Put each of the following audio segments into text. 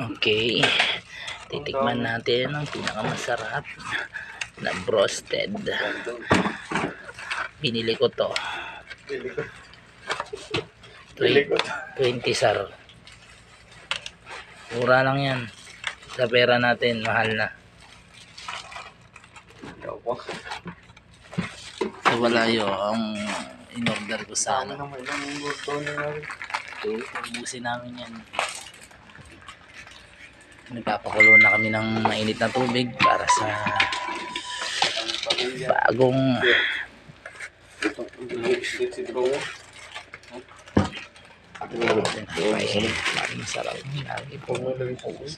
Okay. Titikman natin ang pinakamasarap na broasted. Binili ko to. Bili ko. Bili ko. 20 sar. Mura lang yan. Sa pera natin, mahal na. So, wala yun ang in-order ko sa Ano ano. ubusin namin yan. Nagpapakulo na kami ng mainit na tubig para sa bagong masarap. Lagi po ubus.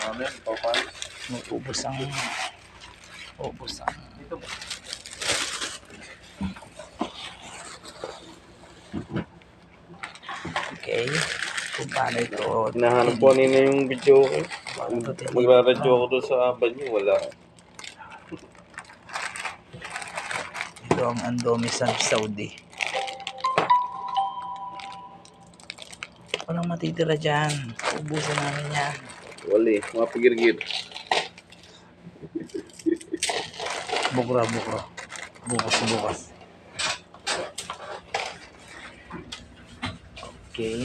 Ang ubus ang okay. Kung paano ito. Hinahanap po nila yung video ko. Magra-radio ako doon sa banyo. Wala. Ito ang Andomi sa Saudi. Walang matitira dyan. Ubusan namin yan. Wali. Mga pagirgir. Bukra, bukra. Bukas, bukas. Okay.